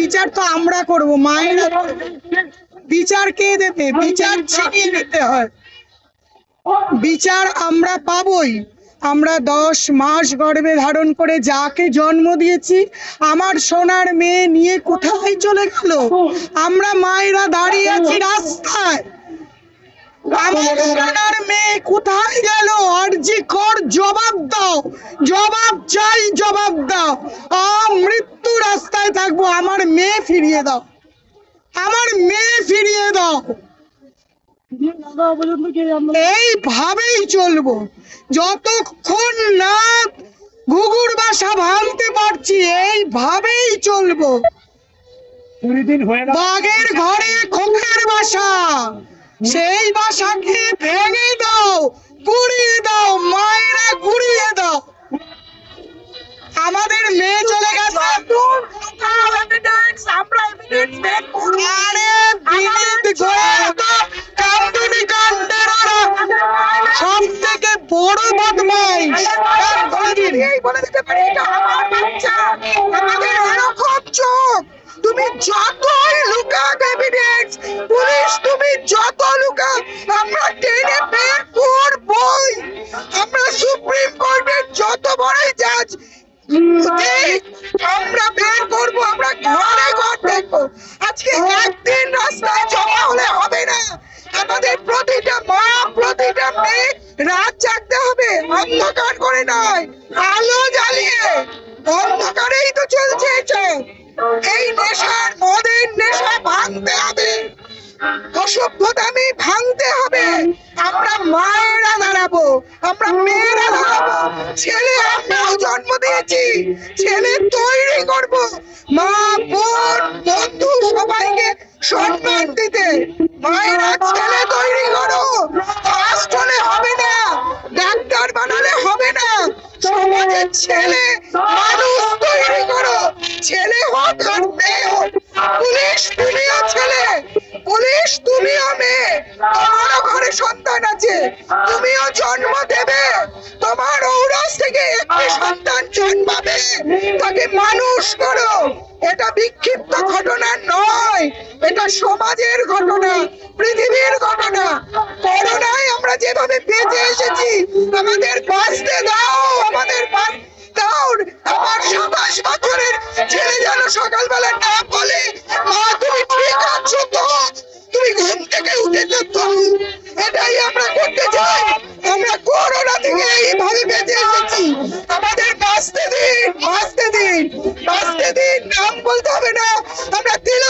বিচার তো আমরা করব, মায়েরা বিচার কে দেবে? বিচার ছিনিয়ে নিতে হয়। বিচার আমরা পাবই। আমরা দশ মাস ধারণ করে যাকে জন্ম দিয়েছি, আমার সোনার মেয়ে নিয়ে কোথায় চলে গেল? আমরা মায়েরা দাঁড়িয়ে আছি রাস্তায়। আমার সোনার মেয়ে কোথায় গেল? আরজি কর, জবাব দাও। জবাব চাই, জবাব দাও। রাস্তায় থাকব আমার মেয়ে ফিরিয়ে দাও। আমার মেয়ে ফিরিয়ে দাও। এইভাবেই চলবো। যতক্ষণ না ঘুঘুর বাসা ভাঙতে পারছি এইভাবেই চলবো। বাঘের ঘরে খোকের বাসা। সেই বাসাকে ভেঙে দাও গুড়িয়ে দাও মায়েরা গুড়িয়ে দাও। আমাদের মেয়ে চলে আরে বিনীত গোয়েল তো কান্দুনি কান্দের সব থেকে বড় বদমাইশ। বলে দিতে পারি এটা আমার বাচ্চা। আমাদের এরকম চোখ। তুমি যতই লুকাক এভিডেন্স পুলিশ তুমি যত লুকাক আমরা টেনে বের করবই। আমরা সুপ্রিম কোর্টের যত বড়ই জাজ আমরা বের করব আমরা ঘরে আজকে একদিন রাস্তায় জমা হলে হবে না। আমাদের প্রতিটা মা, প্রতিটা মেয়ে রাত জাগতে হবে, অন্ধকার করে নয়, আলো জ্বালিয়ে। অন্ধকারেই তো চলছে এই নেশার, মদের নেশা ভাঙতে হবে। অসভ্যতামি ভাঙতে হবে আমরা মায়েরা দাঁড়াবো আমরা মেয়েরা দাঁড়াবো জন্ম দিয়েছি। ছেলে তৈরি করব। মা, বোন, বন্ধু সবাইকে সম্মান দিতে। মায়েরা ছেলে তৈরি করো। হবে না, ডাক্তার বানালে হবে না। সমাজের ছেলে, মানুষ তৈরি করো। ছেলে হোক আর মেয়ে হোক পুলিশ, তুমিও ছেলে। পুলিশ, তুমিও মেয়ে। তোমারও ঘরে সন্তান আছে। তুমিও জন্ম দেবে। সন্তান জন্মাবে, তাকে মানুষ করো। এটা বিক্ষিপ্ত ঘটনা নয়, এটা সমাজের ঘটনা, পৃথিবীর ঘটনা। করোনায় আমরা যেভাবে বেঁচে এসেছি, আমাদের বাঁচতে দাও, আমাদের দাও। আমার সাতাশ বছরের ছেলে যেন সকালবেলা না বলে, মা, তুমি ঠিক আছো তো? তুমি ঘুম থেকে উঠেছো তো? দিন বাঁচতে